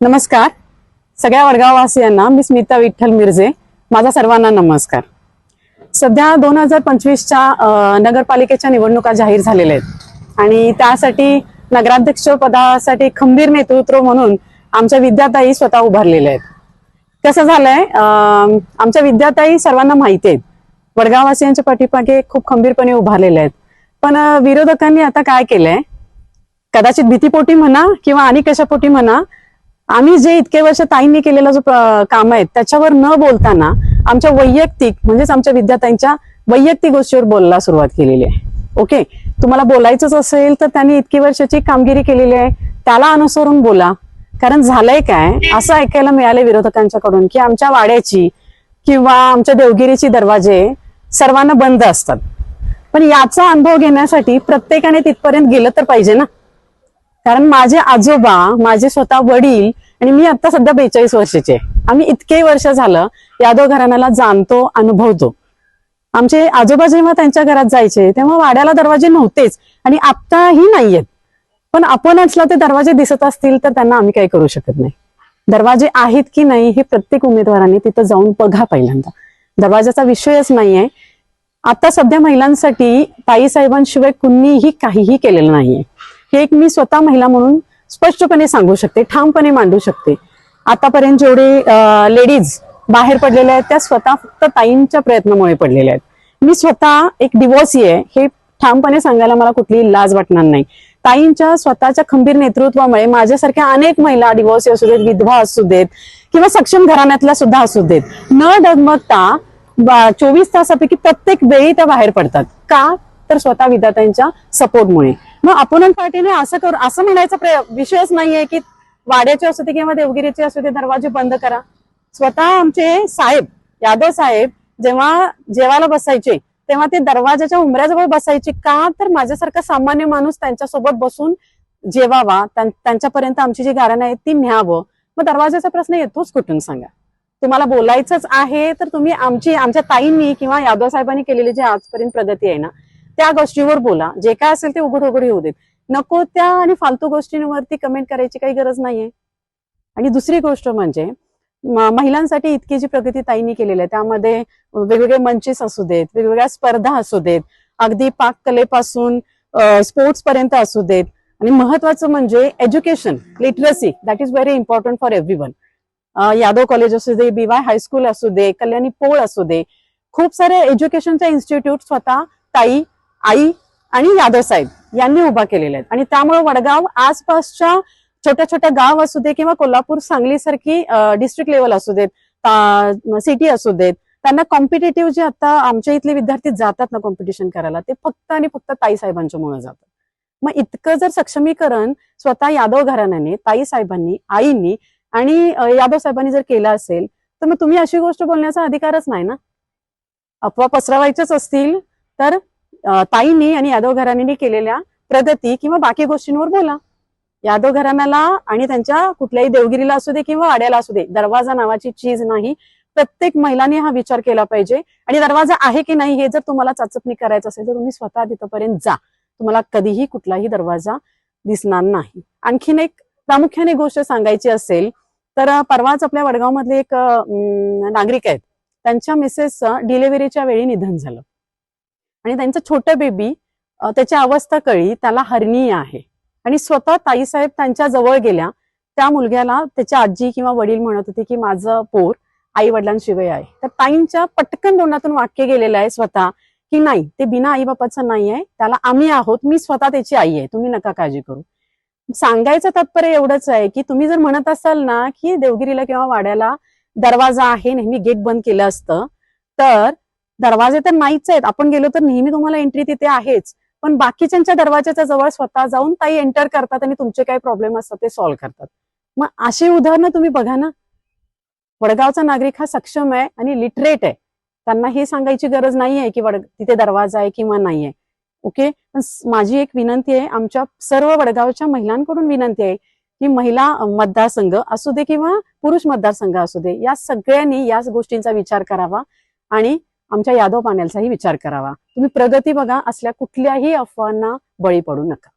नमस्कार. सगळ्या वडगाववासियांना मी स्मिता विठ्ठल मिरजे. माझा सर्वांना नमस्कार. सध्या दोन हजार पंचवीसच्या नगरपालिकेच्या निवडणुका जाहीर झालेल्या आहेत. आणि त्यासाठी नगराध्यक्ष पदासाठी खंबीर नेतृत्व म्हणून आमच्या विद्याताई स्वतः उभारलेल्या आहेत. कसं झालंय? आमच्या विद्याताई सर्वांना माहिती आहेत. वडगाववासियांच्या पाठीमागे खूप खंबीरपणे उभारलेल्या आहेत. पण विरोधकांनी आता काय केलंय? कदाचित भीतीपोटी म्हणा किंवा आणि कशापोटी म्हणा आम्ही जे इतके वर्ष ताईंनी केलेला जो काम आहे त्याच्यावर न बोलताना आमच्या वैयक्तिक म्हणजेच आमच्या विद्यार्थ्यांच्या वैयक्तिक गोष्टीवर बोलायला सुरुवात केलेली आहे. ओके? तुम्हाला बोलायचंच असेल तर त्यांनी इतकी वर्षाची कामगिरी केलेली आहे त्याला अनुसरून बोला. कारण झालंय काय असं ऐकायला मिळाले विरोधकांच्याकडून की आमच्या वाड्याची किंवा आमच्या देवगिरीची दरवाजे सर्वांना बंद असतात. पण याचा अनुभव घेण्यासाठी प्रत्येकाने तिथपर्यंत गेलं तर पाहिजे ना? कारण माझे आजोबा माझे स्वतः वडील आणि मी आता सध्या बेचाळीस वर्षाचे आम्ही इतके वर्ष झालं यादव घराण्याला जाणतो अनुभवतो. आमचे आजोबा जेव्हा त्यांच्या घरात जायचे तेव्हा वाड्याला दरवाजे नव्हतेच आणि आत्ताही नाहीयेत. पण आपण असला ते दरवाजे दिसत असतील तर त्यांना आम्ही काही करू शकत नाही. दरवाजे आहेत की नाही हे प्रत्येक उमेदवाराने तिथं जाऊन बघा पहिल्यांदा. दरवाजाचा विषयच नाहीये. आता सध्या महिलांसाठी पायी साहेबांशिवाय कुणीही काहीही केलेलं नाहीये. हे एक मी स्वतः महिला म्हणून स्पष्टपणे सांगू शकते ठामपणे मांडू शकते. आतापर्यंत जेवढे लेडीज बाहेर पडलेल्या आहेत त्या स्वतः फक्त ताईंच्या प्रयत्नामुळे पडलेल्या आहेत. मी स्वतः एक डिवोर्सी आहे हे ठामपणे सांगायला मला कुठलीही लाज वाटणार नाही. ताईंच्या स्वतःच्या खंबीर नेतृत्वामुळे माझ्यासारख्या अनेक महिला डिवोर्सी असू देत विधवा असू देत किंवा सक्षम घराण्यातल्या सुद्धा असू देत न डगमगता चोवीस तासापैकी प्रत्येक वेळी त्या बाहेर पडतात. का? तर स्वतः विधात्यांच्या सपोर्टमुळे मग अपोनंट पार्टीने असं करू असं म्हणायचा विषयच नाहीये की वाड्याचे असू दे किंवा देवगिरीचे असू दे दरवाजे बंद करा. स्वतः आमचे साहेब यादव साहेब जेव्हा जेवायला बसायचे तेव्हा ते दरवाजाच्या उंबऱ्याजवळ बसायचे का? तर माझ्यासारखा सामान्य माणूस त्यांच्यासोबत बसून जेवावा त्यांच्यापर्यंत आमची जी गारणं आहेत ती न्यावं. मग दरवाजाचा प्रश्न येतोच कुठून सांगा? तुम्हाला बोलायचंच आहे तर तुम्ही आमची आमच्या ताईंनी किंवा यादव साहेबांनी केलेली जी आजपर्यंत प्रगती आहे ना त्या गोष्टीवर बोला. जे काय असेल ते उघड उघड होऊ देत. नको त्या आणि फालतू गोष्टींवरती कमेंट करायची काही गरज नाहीये. आणि दुसरी गोष्ट म्हणजे महिलांसाठी इतकी जी प्रगती ताईंनी केलेली आहे त्यामध्ये वेगवेगळे मंचेस असू देत वेगवेगळ्या स्पर्धा असू देत अगदी पाककलेपासून स्पोर्ट्स पर्यंत असू देत. आणि महत्वाचं म्हणजे education literacy that is very important for every one Yadav college असू दे बीवाय हायस्कूल असू दे कल्याणी पोळ असू दे खूप सारे एज्युकेशनचे इन्स्टिट्यूट स्वतः ताई आई आणि यादव साहेब यांनी उभा केलेल्या आहेत. आणि त्यामुळे वडगाव आसपासच्या छोट्या छोट्या गाव असू दे किंवा कोल्हापूर सांगली सारखी डिस्ट्रिक्ट लेवल असू देत सिटी असू देत त्यांना कॉम्पिटेटिव्ह जे आता आमच्या इथले विद्यार्थी जातात ना कॉम्पिटिशन करायला ते फक्त आणि फक्त ताई साहेबांच्या मुळे जातात. मग इतकं जर सक्षमीकरण स्वतः यादव घराण्याने ताई साहेबांनी आईंनी आणि यादव साहेबांनी जर केलं असेल तर मग तुम्ही अशी गोष्ट बोलण्याचा अधिकारच नाही ना? अफवा पसरवायच्याच असतील तर ताईंनी आणि यादव घराण्याने केलेल्या प्रगती किंवा बाकी गोष्टींवर बोला. यादव घराण्याला आणि त्यांच्या कुठल्याही देवगिरीला असू दे किंवा वाड्याला असू दे दरवाजा नावाची चीज नाही. प्रत्येक महिलाने हा विचार केला पाहिजे. आणि दरवाजा आहे की नाही हे जर तुम्हाला चाचपणी करायचं असेल तर तुम्ही स्वतः तिथपर्यंत जा. तुम्हाला कधीही कुठलाही दरवाजा दिसणार नाही. आणखीन एक प्रामुख्याने गोष्ट सांगायची असेल तर परवाच आपल्या वडगावमधले एक नागरिक आहेत. त्यांच्या मिसेसचं डिलिव्हरीच्या वेळी निधन झालं. आणि त्यांचं छोटं बेबी त्याची अवस्था कळी त्याला हरणीय आहे. आणि स्वतः ताईसाहेब त्यांच्या जवळ गेल्या. त्या मुलग्याला त्याची आजी किंवा वडील म्हणत होते की माझं पोर आई वडिलांशिवाय आहे. तर ताईंच्या पटकन तोंडातून वाक्य गेलेलं आहे स्वतः की नाही ते बिना आई बापाचं नाही आहे. त्याला आम्ही आहोत. मी स्वतः त्याची आई आहे. तुम्ही नका काळजी करू. सांगायचं तात्पर्य एवढंच आहे की तुम्ही जर म्हणत असाल ना की देवगिरीला किंवा वाड्याला दरवाजा आहे नेहमी गेट बंद केलं असतं तर दरवाजे तर नाहीच आहेत. आपण गेलो तर नेहमी तुम्हाला एंट्री तिथे आहेच. पण बाकीच्यांच्या दरवाजाच्या जवळ स्वतः जाऊन ताई एंटर करतात आणि तुमचे काही प्रॉब्लेम असतात ते सॉल्व्ह करतात. मग अशी उदाहरणं तुम्ही बघा ना. वडगावचा नागरिक हा सक्षम आहे आणि लिटरेट आहे. त्यांना हे सांगायची गरज नाही आहे की वड तिथे दरवाजा आहे किंवा नाही आहे ओके पण माझी एक विनंती आहे आमच्या सर्व वडगावच्या महिलांकडून विनंती आहे की महिला मतदारसंघ असू दे किंवा पुरुष मतदारसंघ असू दे या सगळ्यांनी याच गोष्टींचा विचार करावा आणि आमच्या यादव पॅनेलचाही विचार करावा. तुम्ही प्रगती बघा असल्या कुठल्याही अफवांना बळी पडू नका.